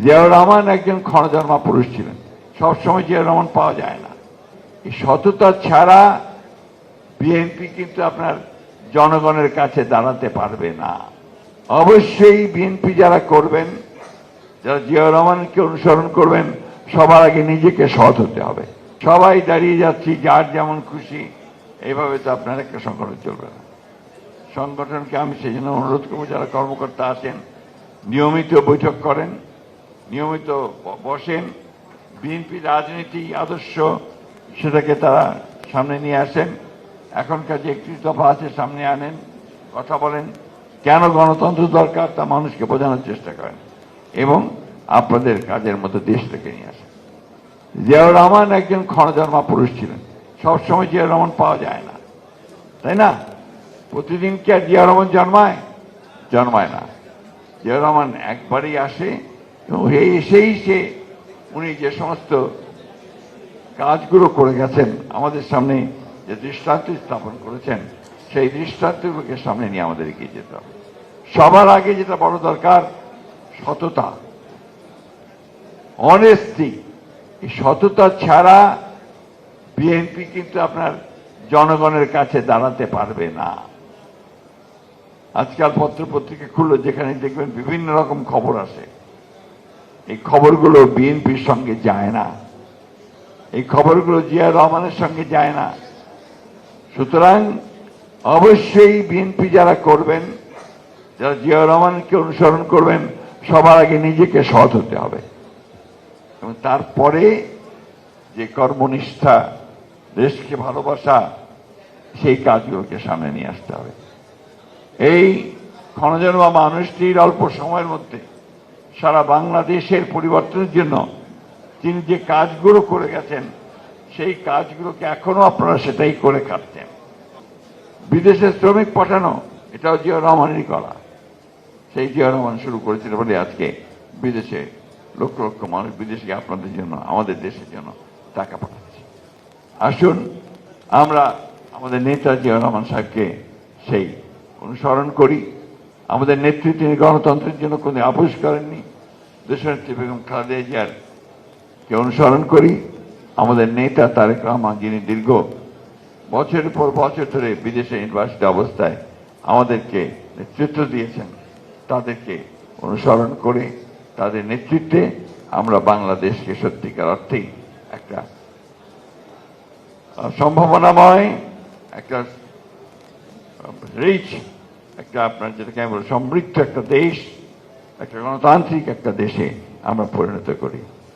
জিয়াউর রহমান একজন ক্ষণজন্মা পুরুষ ছিলেন। সবসময় জিয়াউর রহমান পাওয়া যায় না। এই সততা ছাড়া বিএনপি কিন্তু আপনার জনগণের কাছে দাঁড়াতে পারবে না। অবশ্যই বিএনপি যারা করবেন, যারা জিয়াউর রহমানকে অনুসরণ করবেন, সবার আগে নিজেকে সৎ হতে হবে। সবাই দাঁড়িয়ে যাচ্ছি, যার যেমন খুশি, এইভাবে তো আপনার একটা সংগঠন চলবে না। সংগঠনকে আমি সেই জন্য অনুরোধ করব, যারা কর্মকর্তা আছেন, নিয়মিত বৈঠক করেন। নিয়মিত বসেন। বিএনপি রাজনীতি আদর্শ, সেটাকে তারা সামনে নিয়ে আসেন। এখনকার যে একটি দফা আছে, সামনে আনেন, কথা বলেন। কেন গণতন্ত্র দরকার? তা মানুষকে বোঝানোর চেষ্টা করেন এবং আপনাদের কাজের মধ্যে দেশটাকে নিয়ে আসেন। জিয়াউর রহমান একজন ক্ষণজন্মা পুরুষ ছিলেন। সবসময় জিয়াউর রহমান পাওয়া যায় না। তাই না? প্রতিদিন কি আর জিয়াউর রহমান জন্মায়? জন্মায় না। জিয়াউর রহমান একবারই আসে এই এসেই সে, উনি যে সমস্ত কাজগুলো করে গেছেন আমাদের সামনে, যে দৃষ্টান্ত স্থাপন করেছেন, সেই দৃষ্টান্তগুলোকে সামনে নিয়ে আমাদের এগিয়ে যেতে হবে। সবার আগে যেটা বড় দরকার, সততা। অনেস্টি এই সততা ছাড়া বিএনপি কিন্তু আপনার জনগণের কাছে দাঁড়াতে পারবে না। আজকাল পত্র পত্রিকা খুললো যেখানে দেখবেন বিভিন্ন রকম খবর আসে। এই খবরগুলো বিএনপির সঙ্গে যায় না। এই খবরগুলো জিয়া রহমানের সঙ্গে যায় না। সুতরাং অবশ্যই বিএনপি যারা করবেন, যারা জিয়া রহমানকে অনুসরণ করবেন, সবার আগে নিজেকে সৎ হতে হবে। এবং তারপরে যে কর্মনিষ্ঠা, দেশকে ভালোবাসা, সেই কাজগুলোকে সামনে নিয়ে আসতে হবে। এই ক্ষণজন্মা মানুষটির অল্প সময়ের মধ্যে সারা বাংলাদেশের পরিবর্তনের জন্য তিনি যে কাজগুলো করে গেছেন, সেই কাজগুলোকে এখনও আপনারা সেটাই করে খাচ্ছেন বিদেশে শ্রমিক পাঠানো, এটাও জিয়া রহমানেরই করা। সেই জিয়া রহমান শুরু করেছিল বলে আজকে বিদেশে লক্ষ লক্ষ মানুষ বিদেশে আপনাদের জন্য, আমাদের দেশের জন্য টাকা পাঠাচ্ছে। আসুন, আমরা আমাদের নেতা জিয়া রহমান সাহেবকে সেই অনুসরণ করি। আমাদের নেতৃত্বে গণতন্ত্রের জন্য কোনো আপোষ করেননি। দেশনেত্রী বেগম খালেদা জিয়ার কে অনুসরণ করি? আমাদের নেতা তারেক রহমান, যিনি দীর্ঘ বছরের পর বছর ধরে বিদেশে ইউনিভার্সিটি অবস্থায় আমাদেরকে নেতৃত্ব দিয়েছেন, তাদেরকে অনুসরণ করে তাদের নেতৃত্বে আমরা বাংলাদেশকে সত্যিকার অর্থেই একটা সম্ভাবনাময়, একটা রিচ একটা আপনার যেটাকে আমি বলি, সমৃদ্ধ একটা দেশ একটা গণতান্ত্রিক একটা দেশে আমরা পরিণত করি।